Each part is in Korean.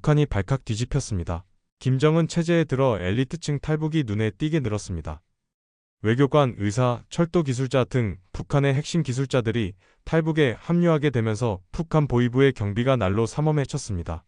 북한이 발칵 뒤집혔습니다. 김정은 체제에 들어 엘리트층 탈북이 눈에 띄게 늘었습니다. 외교관, 의사, 철도 기술자 등 북한의 핵심 기술자들이 탈북에 합류하게 되면서 북한 보위부의 경비가 날로 삼엄해졌습니다.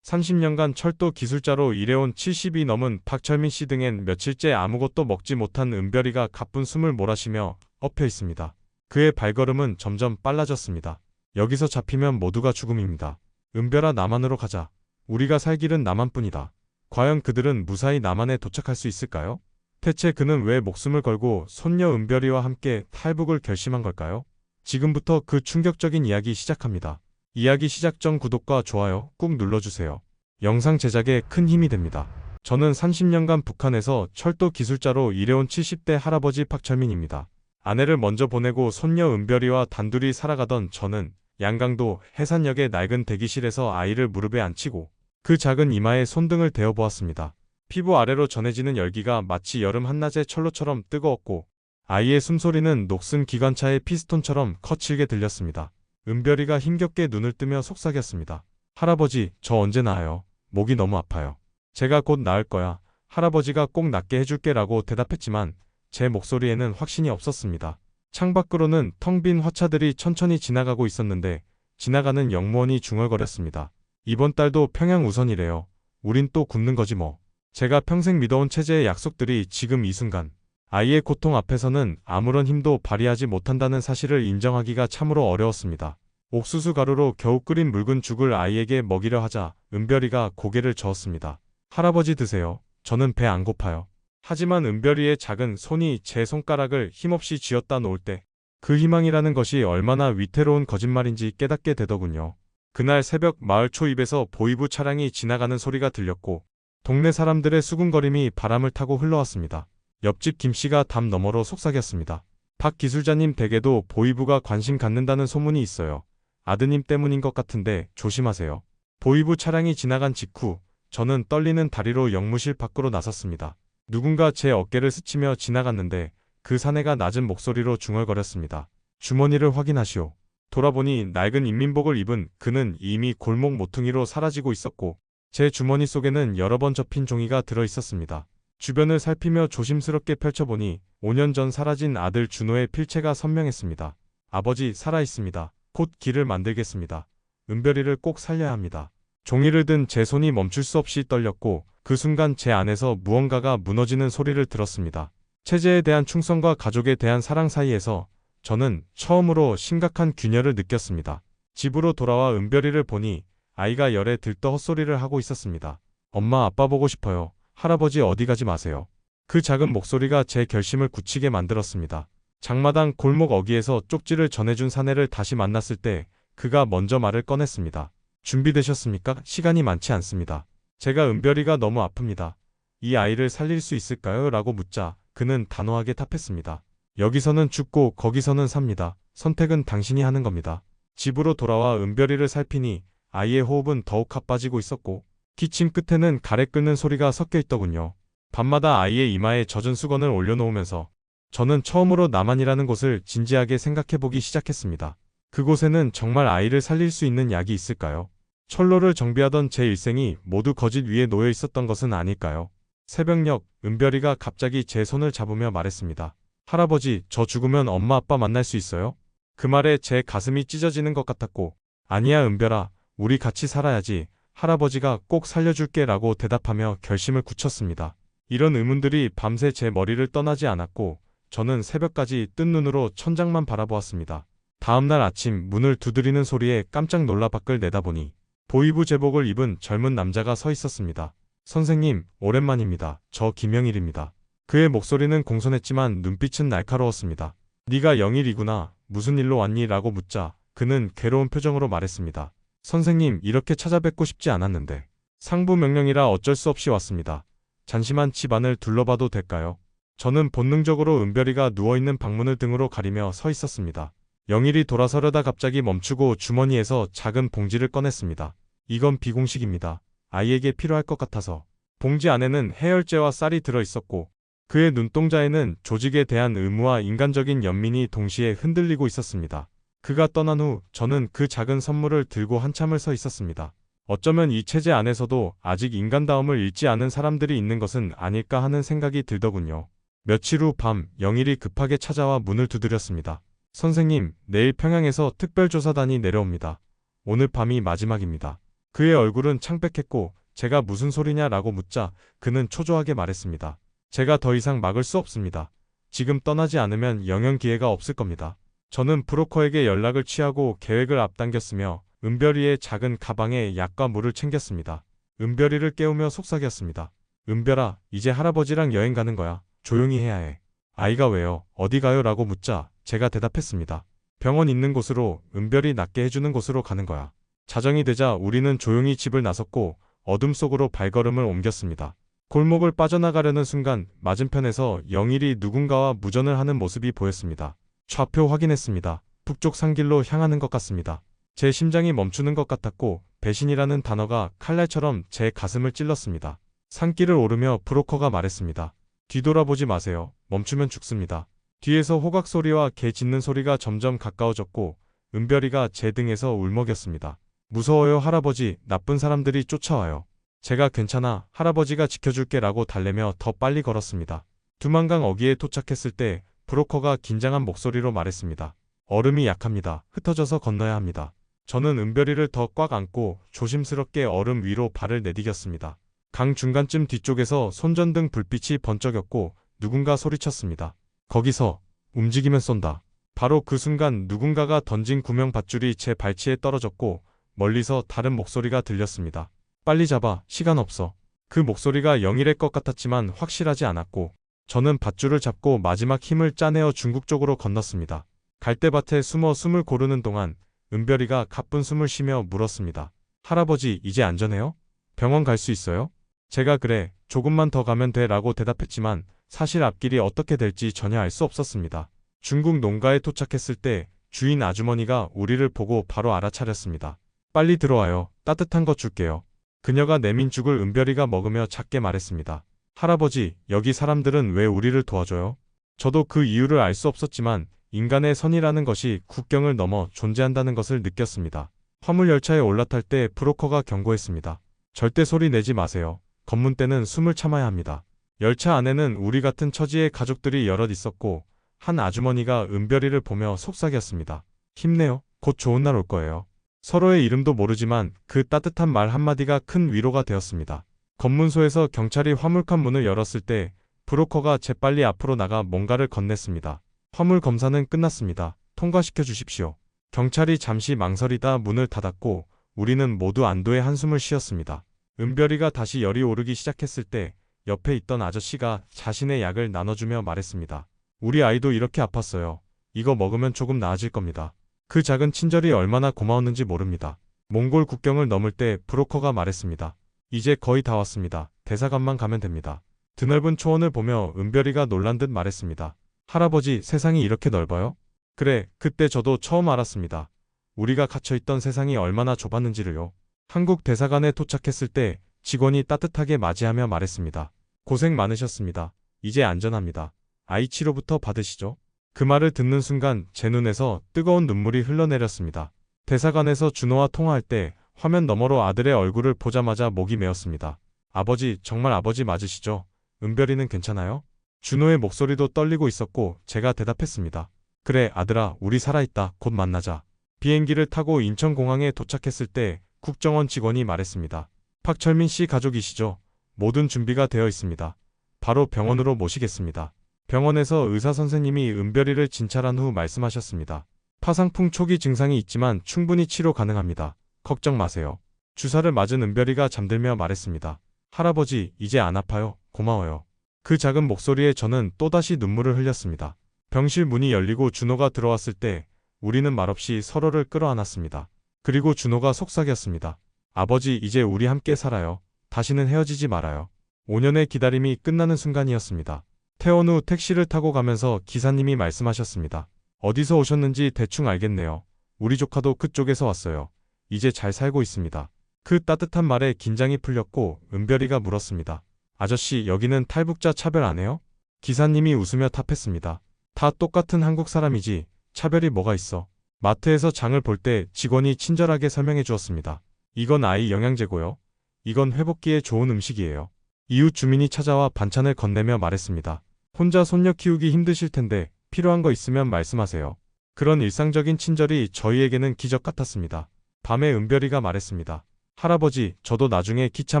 30년간 철도 기술자로 일해온 70이 넘은 박철민 씨 등엔 며칠째 아무것도 먹지 못한 은별이가 가쁜 숨을 몰아쉬며 엎여 있습니다. 그의 발걸음은 점점 빨라졌습니다. 여기서 잡히면 모두가 죽음입니다. 은별아 남한으로 가자. 우리가 살 길은 남한뿐이다. 과연 그들은 무사히 남한에 도착할 수 있을까요? 대체 그는 왜 목숨을 걸고 손녀 은별이와 함께 탈북을 결심한 걸까요? 지금부터 그 충격적인 이야기 시작합니다. 이야기 시작 전 구독과 좋아요 꾹 눌러주세요. 영상 제작에 큰 힘이 됩니다. 저는 30년간 북한에서 철도 기술자로 일해온 70대 할아버지 박철민입니다. 아내를 먼저 보내고 손녀 은별이와 단둘이 살아가던 저는 양강도 해산역의 낡은 대기실에서 아이를 무릎에 앉히고 그 작은 이마에 손등을 대어보았습니다. 피부 아래로 전해지는 열기가 마치 여름 한낮의 철로처럼 뜨거웠고 아이의 숨소리는 녹슨 기관차의 피스톤처럼 거칠게 들렸습니다. 은별이가 힘겹게 눈을 뜨며 속삭였습니다. 할아버지, 저 언제 나아요? 목이 너무 아파요. 제가 곧 나을 거야. 할아버지가 꼭 낫게 해줄게 라고 대답했지만 제 목소리에는 확신이 없었습니다. 창밖으로는 텅 빈 화차들이 천천히 지나가고 있었는데 지나가는 영무원이 중얼거렸습니다. 이번 달도 평양 우선이래요. 우린 또 굶는 거지 뭐. 제가 평생 믿어온 체제의 약속들이 지금 이 순간 아이의 고통 앞에서는 아무런 힘도 발휘하지 못한다는 사실을 인정하기가 참으로 어려웠습니다. 옥수수 가루로 겨우 끓인 묽은 죽을 아이에게 먹이려 하자 은별이가 고개를 저었습니다. 할아버지 드세요. 저는 배 안 고파요. 하지만 은별이의 작은 손이 제 손가락을 힘없이 쥐었다 놓을 때 그 희망이라는 것이 얼마나 위태로운 거짓말인지 깨닫게 되더군요. 그날 새벽 마을 초입에서 보이부 차량이 지나가는 소리가 들렸고 동네 사람들의 수군거림이 바람을 타고 흘러왔습니다. 옆집 김씨가 담 너머로 속삭였습니다. 박 기술자님 댁에도 보이부가 관심 갖는다는 소문이 있어요. 아드님 때문인 것 같은데 조심하세요. 보이부 차량이 지나간 직후 저는 떨리는 다리로 영무실 밖으로 나섰습니다. 누군가 제 어깨를 스치며 지나갔는데 그 사내가 낮은 목소리로 중얼거렸습니다. 주머니를 확인하시오. 돌아보니 낡은 인민복을 입은 그는 이미 골목 모퉁이로 사라지고 있었고 제 주머니 속에는 여러 번 접힌 종이가 들어 있었습니다. 주변을 살피며 조심스럽게 펼쳐보니 5년 전 사라진 아들 준호의 필체가 선명했습니다. 아버지 살아 있습니다. 곧 길을 만들겠습니다. 은별이를 꼭 살려야 합니다. 종이를 든 제 손이 멈출 수 없이 떨렸고 그 순간 제 안에서 무언가가 무너지는 소리를 들었습니다. 체제에 대한 충성과 가족에 대한 사랑 사이에서 저는 처음으로 심각한 균열을 느꼈습니다. 집으로 돌아와 은별이를 보니 아이가 열에 들떠 헛소리를 하고 있었습니다. 엄마 아빠 보고 싶어요. 할아버지 어디 가지 마세요. 그 작은 목소리가 제 결심을 굳히게 만들었습니다. 장마당 골목 어귀에서 쪽지를 전해준 사내를 다시 만났을 때 그가 먼저 말을 꺼냈습니다. 준비되셨습니까? 시간이 많지 않습니다. 제가 은별이가 너무 아픕니다. 이 아이를 살릴 수 있을까요? 라고 묻자 그는 단호하게 답했습니다. 여기서는 죽고 거기서는 삽니다. 선택은 당신이 하는 겁니다. 집으로 돌아와 은별이를 살피니 아이의 호흡은 더욱 가빠지고 있었고 기침 끝에는 가래 끓는 소리가 섞여 있더군요. 밤마다 아이의 이마에 젖은 수건을 올려놓으면서 저는 처음으로 남한이라는 곳을 진지하게 생각해보기 시작했습니다. 그곳에는 정말 아이를 살릴 수 있는 약이 있을까요? 철로를 정비하던 제 일생이 모두 거짓 위에 놓여 있었던 것은 아닐까요? 새벽녘 은별이가 갑자기 제 손을 잡으며 말했습니다. 할아버지, 저 죽으면 엄마 아빠 만날 수 있어요? 그 말에 제 가슴이 찢어지는 것 같았고 아니야 은별아, 우리 같이 살아야지. 할아버지가 꼭 살려줄게 라고 대답하며 결심을 굳혔습니다. 이런 의문들이 밤새 제 머리를 떠나지 않았고 저는 새벽까지 뜬 눈으로 천장만 바라보았습니다. 다음날 아침 문을 두드리는 소리에 깜짝 놀라 밖을 내다보니 보이부 제복을 입은 젊은 남자가 서 있었습니다. 선생님, 오랜만입니다. 저 김영일입니다. 그의 목소리는 공손했지만 눈빛은 날카로웠습니다. 네가 영일이구나. 무슨 일로 왔니? 라고 묻자 그는 괴로운 표정으로 말했습니다. 선생님, 이렇게 찾아뵙고 싶지 않았는데. 상부 명령이라 어쩔 수 없이 왔습니다. 잠시만 집안을 둘러봐도 될까요? 저는 본능적으로 은별이가 누워있는 방문을 등으로 가리며 서 있었습니다. 영일이 돌아서려다 갑자기 멈추고 주머니에서 작은 봉지를 꺼냈습니다. 이건 비공식입니다. 아이에게 필요할 것 같아서. 봉지 안에는 해열제와 쌀이 들어 있었고 그의 눈동자에는 조직에 대한 의무와 인간적인 연민이 동시에 흔들리고 있었습니다. 그가 떠난 후 저는 그 작은 선물을 들고 한참을 서 있었습니다. 어쩌면 이 체제 안에서도 아직 인간다움을 잃지 않은 사람들이 있는 것은 아닐까 하는 생각이 들더군요. 며칠 후 밤 영일이 급하게 찾아와 문을 두드렸습니다. 선생님, 내일 평양에서 특별조사단이 내려옵니다. 오늘 밤이 마지막입니다. 그의 얼굴은 창백했고 제가 무슨 소리냐라고 묻자 그는 초조하게 말했습니다. 제가 더 이상 막을 수 없습니다. 지금 떠나지 않으면 영영 기회가 없을 겁니다. 저는 브로커에게 연락을 취하고 계획을 앞당겼으며 은별이의 작은 가방에 약과 물을 챙겼습니다. 은별이를 깨우며 속삭였습니다. 은별아, 이제 할아버지랑 여행 가는 거야. 조용히 해야 해. 아이가 왜요? 어디 가요? 라고 묻자 제가 대답했습니다. 병원 있는 곳으로 은별이 낫게 해주는 곳으로 가는 거야. 자정이 되자 우리는 조용히 집을 나섰고 어둠 속으로 발걸음을 옮겼습니다. 골목을 빠져나가려는 순간 맞은편에서 영일이 누군가와 무전을 하는 모습이 보였습니다. 좌표 확인했습니다. 북쪽 산길로 향하는 것 같습니다. 제 심장이 멈추는 것 같았고 배신이라는 단어가 칼날처럼 제 가슴을 찔렀습니다. 산길을 오르며 브로커가 말했습니다. 뒤돌아보지 마세요. 멈추면 죽습니다. 뒤에서 호각 소리와 개 짖는 소리가 점점 가까워졌고 은별이가 제 등에서 울먹였습니다. 무서워요 할아버지 나쁜 사람들이 쫓아와요. 제가 괜찮아 할아버지가 지켜줄게 라고 달래며 더 빨리 걸었습니다. 두만강 어귀에 도착했을 때 브로커가 긴장한 목소리로 말했습니다. 얼음이 약합니다. 흩어져서 건너야 합니다. 저는 은별이를 더 꽉 안고 조심스럽게 얼음 위로 발을 내디뎠습니다. 강 중간쯤 뒤쪽에서 손전등 불빛이 번쩍였고 누군가 소리쳤습니다. 거기서 움직이면 쏜다. 바로 그 순간 누군가가 던진 구명 밧줄이 제 발치에 떨어졌고 멀리서 다른 목소리가 들렸습니다. 빨리 잡아, 시간 없어. 그 목소리가 영일의 것 같았지만 확실하지 않았고 저는 밧줄을 잡고 마지막 힘을 짜내어 중국 쪽으로 건넜습니다. 갈대밭에 숨어 숨을 고르는 동안 은별이가 가쁜 숨을 쉬며 물었습니다. 할아버지, 이제 안전해요? 병원 갈 수 있어요? 제가 그래, 조금만 더 가면 돼 라고 대답했지만 사실 앞길이 어떻게 될지 전혀 알 수 없었습니다. 중국 농가에 도착했을 때 주인 아주머니가 우리를 보고 바로 알아차렸습니다. 빨리 들어와요. 따뜻한 것 줄게요. 그녀가 내민 죽을 은별이가 먹으며 작게 말했습니다. 할아버지, 여기 사람들은 왜 우리를 도와줘요? 저도 그 이유를 알 수 없었지만 인간의 선이라는 것이 국경을 넘어 존재한다는 것을 느꼈습니다. 화물 열차에 올라탈 때 브로커가 경고했습니다. 절대 소리 내지 마세요. 검문 때는 숨을 참아야 합니다. 열차 안에는 우리 같은 처지의 가족들이 여럿 있었고 한 아주머니가 은별이를 보며 속삭였습니다. 힘내요. 곧 좋은 날 올 거예요. 서로의 이름도 모르지만 그 따뜻한 말 한마디가 큰 위로가 되었습니다. 검문소에서 경찰이 화물칸 문을 열었을 때 브로커가 재빨리 앞으로 나가 뭔가를 건넸습니다. 화물 검사는 끝났습니다. 통과시켜 주십시오. 경찰이 잠시 망설이다 문을 닫았고 우리는 모두 안도의 한숨을 쉬었습니다. 은별이가 다시 열이 오르기 시작했을 때 옆에 있던 아저씨가 자신의 약을 나눠주며 말했습니다. 우리 아이도 이렇게 아팠어요. 이거 먹으면 조금 나아질 겁니다. 그 작은 친절이 얼마나 고마웠는지 모릅니다. 몽골 국경을 넘을 때 브로커가 말했습니다. 이제 거의 다 왔습니다. 대사관만 가면 됩니다. 드넓은 초원을 보며 은별이가 놀란 듯 말했습니다. 할아버지, 세상이 이렇게 넓어요? 그래, 그때 저도 처음 알았습니다. 우리가 갇혀있던 세상이 얼마나 좁았는지를요. 한국 대사관에 도착했을 때 직원이 따뜻하게 맞이하며 말했습니다. 고생 많으셨습니다. 이제 안전합니다. 아이 치료부터 받으시죠. 그 말을 듣는 순간 제 눈에서 뜨거운 눈물이 흘러내렸습니다. 대사관에서 준호와 통화할 때 화면 너머로 아들의 얼굴을 보자마자 목이 메었습니다. 아버지, 정말 아버지 맞으시죠? 은별이는 괜찮아요? 준호의 목소리도 떨리고 있었고 제가 대답했습니다. 그래, 아들아, 우리 살아있다. 곧 만나자. 비행기를 타고 인천공항에 도착했을 때 국정원 직원이 말했습니다. 박철민 씨 가족이시죠? 모든 준비가 되어 있습니다. 바로 병원으로 모시겠습니다. 병원에서 의사 선생님이 은별이를 진찰한 후 말씀하셨습니다. 파상풍 초기 증상이 있지만 충분히 치료 가능합니다. 걱정 마세요. 주사를 맞은 은별이가 잠들며 말했습니다. 할아버지, 이제 안 아파요. 고마워요. 그 작은 목소리에 저는 또다시 눈물을 흘렸습니다. 병실 문이 열리고 준호가 들어왔을 때 우리는 말없이 서로를 끌어안았습니다. 그리고 준호가 속삭였습니다. 아버지, 이제 우리 함께 살아요. 다시는 헤어지지 말아요. 5년의 기다림이 끝나는 순간이었습니다. 퇴원 후 택시를 타고 가면서 기사님이 말씀하셨습니다. 어디서 오셨는지 대충 알겠네요. 우리 조카도 그쪽에서 왔어요. 이제 잘 살고 있습니다. 그 따뜻한 말에 긴장이 풀렸고 은별이가 물었습니다. 아저씨 여기는 탈북자 차별 안 해요? 기사님이 웃으며 답했습니다. 다 똑같은 한국 사람이지 차별이 뭐가 있어. 마트에서 장을 볼 때 직원이 친절하게 설명해 주었습니다. 이건 아이 영양제고요. 이건 회복기에 좋은 음식이에요. 이웃 주민이 찾아와 반찬을 건네며 말했습니다. 혼자 손녀 키우기 힘드실 텐데 필요한 거 있으면 말씀하세요. 그런 일상적인 친절이 저희에게는 기적 같았습니다. 밤에 은별이가 말했습니다. 할아버지, 저도 나중에 기차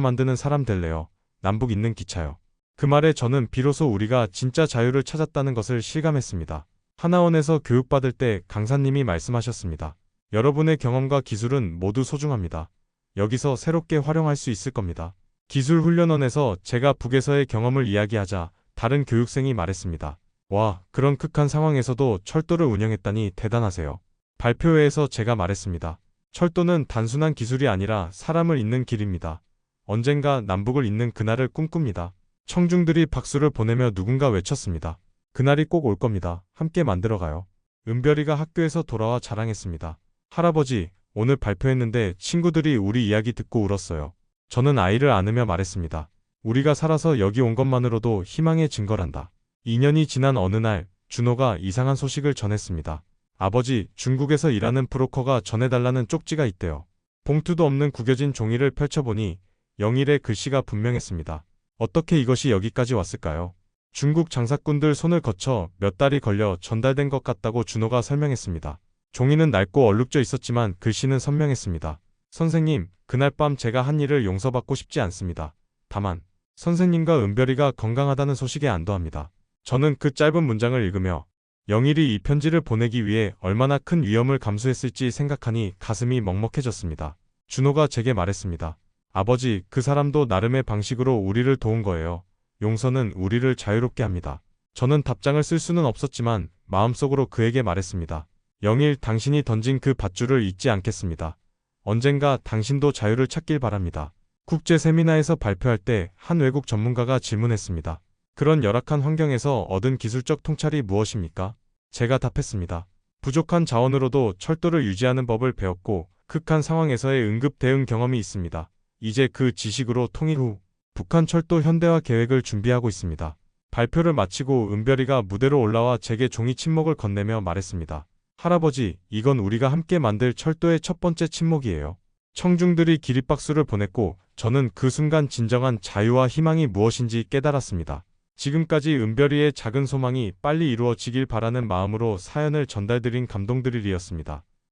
만드는 사람 될래요. 남북 있는 기차요. 그 말에 저는 비로소 우리가 진짜 자유를 찾았다는 것을 실감했습니다. 하나원에서 교육받을 때 강사님이 말씀하셨습니다. 여러분의 경험과 기술은 모두 소중합니다. 여기서 새롭게 활용할 수 있을 겁니다. 기술훈련원에서 제가 북에서의 경험을 이야기하자 다른 교육생이 말했습니다. 와, 그런 극한 상황에서도 철도를 운영했다니 대단하세요. 발표회에서 제가 말했습니다. 철도는 단순한 기술이 아니라 사람을 잇는 길입니다. 언젠가 남북을 잇는 그날을 꿈꿉니다. 청중들이 박수를 보내며 누군가 외쳤습니다. 그날이 꼭 올 겁니다. 함께 만들어가요. 은별이가 학교에서 돌아와 자랑했습니다. 할아버지, 오늘 발표했는데 친구들이 우리 이야기 듣고 울었어요. 저는 아이를 안으며 말했습니다. 우리가 살아서 여기 온 것만으로도 희망의 증거란다. 2년이 지난 어느 날, 준호가 이상한 소식을 전했습니다. 아버지, 중국에서 일하는 브로커가 전해달라는 쪽지가 있대요. 봉투도 없는 구겨진 종이를 펼쳐보니 영일의 글씨가 분명했습니다. 어떻게 이것이 여기까지 왔을까요? 중국 장사꾼들 손을 거쳐 몇 달이 걸려 전달된 것 같다고 준호가 설명했습니다. 종이는 낡고 얼룩져 있었지만 글씨는 선명했습니다. 선생님, 그날 밤 제가 한 일을 용서받고 싶지 않습니다. 다만, 선생님과 은별이가 건강하다는 소식에 안도합니다. 저는 그 짧은 문장을 읽으며 영일이 이 편지를 보내기 위해 얼마나 큰 위험을 감수했을지 생각하니 가슴이 먹먹해졌습니다. 준호가 제게 말했습니다. 아버지, 그 사람도 나름의 방식으로 우리를 도운 거예요. 용서는 우리를 자유롭게 합니다. 저는 답장을 쓸 수는 없었지만 마음속으로 그에게 말했습니다. 영일, 당신이 던진 그 밧줄을 잊지 않겠습니다. 언젠가 당신도 자유를 찾길 바랍니다. 국제 세미나에서 발표할 때 한 외국 전문가가 질문했습니다. 그런 열악한 환경에서 얻은 기술적 통찰이 무엇입니까? 제가 답했습니다. 부족한 자원으로도 철도를 유지하는 법을 배웠고 극한 상황에서의 응급 대응 경험이 있습니다. 이제 그 지식으로 통일 후 북한 철도 현대화 계획을 준비하고 있습니다. 발표를 마치고 은별이가 무대로 올라와 제게 종이 침묵을 건네며 말했습니다. 할아버지, 이건 우리가 함께 만들 철도의 첫 번째 침묵이에요. 청중들이 기립박수를 보냈고 저는 그 순간 진정한 자유와 희망이 무엇인지 깨달았습니다. 지금까지 은별이의 작은 소망이 빨리 이루어지길 바라는 마음으로 사연을 전달드린 감동드릴이었습니다.